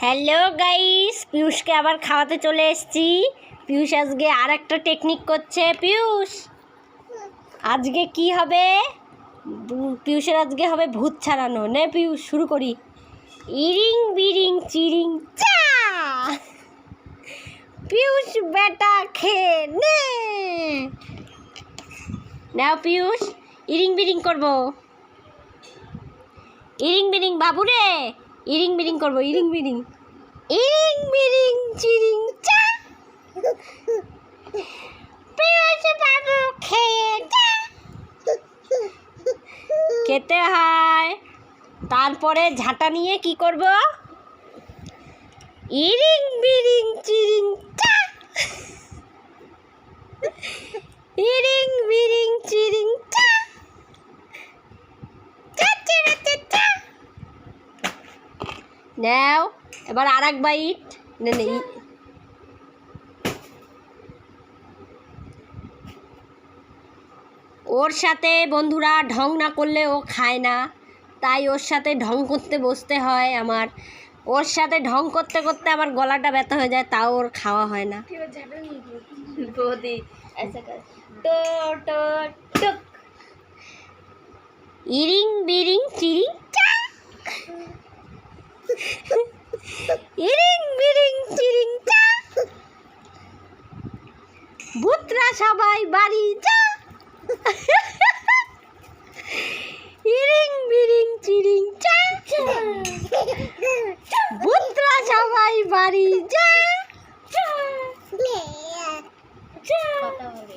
Hello guys পিয়ুষকে আবার খাওয়াতে চলে এসেছি। পিয়ুষ আজকে আর একটা টেকনিক করছে। পিয়ুষ আজকে কি হবে? পিয়ুষের আজকে হবে ভূত ছাড়ানো। নে পিয়ুষ শুরু করি। ইরিং বিরিং চিরিং চা! বেটা, খেয়ে নে। নাও পিয়ুষ ইরিং বিরিং করব। ইরিং বিরিং বাবু রে ইরিং বিরিং করব, ইরিং বিরিং ইরিং বিরিং চিরিং, চা। বাবু খেয়ে খেতে হয়। তারপরে ঝাঁটা নিয়ে কি করব? ইরিং বিরিং চিরিং, চা। ইরিং বিরিং চিরিং চা চা চিরা চা চা নাও এবার আর এক বাইট। নে ওর সাথে বন্ধুরা ঢং না করলে ও খায় না তাই ওর সাথে ঢং করতে বসতে হয় আমার। ওর সাথে ঢং করতে করতে আমার গলাটা ব্যথা হয়ে যায় তাও ওর খাওয়া হয় না। ইরিং বিরিং চিরিং। ইরিং বিরিং চিরিং চা। ভূতরা সবাই বাড়ি যা। ইরিং বিরিং চিরিং চা। ভূতরা সবাই বাড়ি যা কথা হবে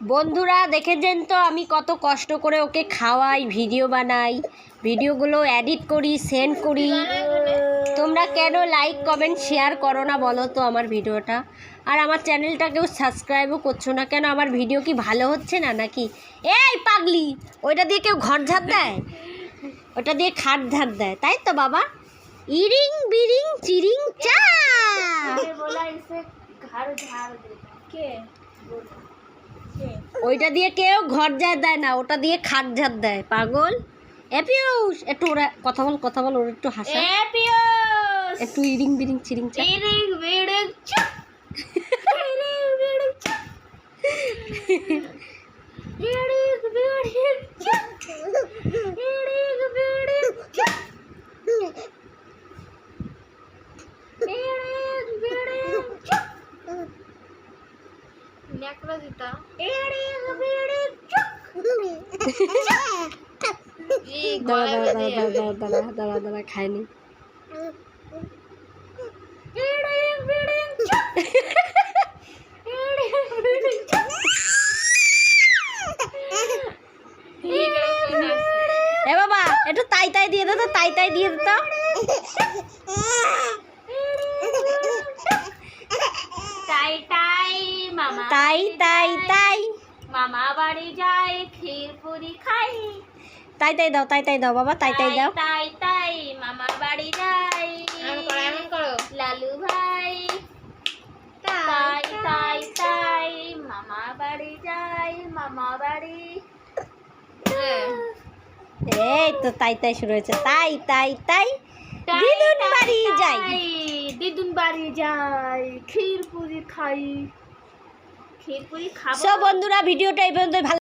বন্ধুরা, দেখেছেন তো, আমি কত কষ্ট করে ওকে খাওয়াই, ভিডিও বানাই, ভিডিওগুলো এডিট করি সেন্ড করি। তোমরা কেন লাইক কমেন্ট শেয়ার করো না বলো তো আমার ভিডিওটা? আর আমার চ্যানেলটা কেউ সাবস্ক্রাইবও করছ না কেন? আমার ভিডিও কি ভালো হচ্ছে না নাকি? এই পাগলি, ওইটা দিয়ে কেউ ঘর ঝাড় দেয়? ওটা দিয়ে খাট ঝাড় দেয়, তাই তো বাবা? ইরিং, বিরিং, চিরিং, চা! मैंने ওইটা দিয়ে কেউ ঘর ঝাড় দেয় না ওটা দিয়ে খাট ঝাড় দেয়। পাগল? এপিউস! একটু ওরা কথা বল কথা বল ওর একটু হাসা। একটু ইরিং বিরিং চিরিং চিরিং বিরিং এ বাবা একটু তাই তাই দিয়ে দিত তাই তাই দিয়ে দে মামা বাড়ি যায় ক্ষীর পুরি খাই। তাই তাই দাও তাই তাই দাও বাবা তাই তাই দাও। তাই তাই মামা বাড়ি যাই লালু ভাই তাই তাই তাই মামা বাড়ি যাই মামা বাড়ি। এই তো তাই তাই শুরু হয়েছে। তাই তাই তাই দিদুন বাড়ি যাই। দিদুন বাড়ি যাই ক্ষীর পুরি খাই। সব বন্ধুরা ভিডিওটা এই পর্যন্ত ভালো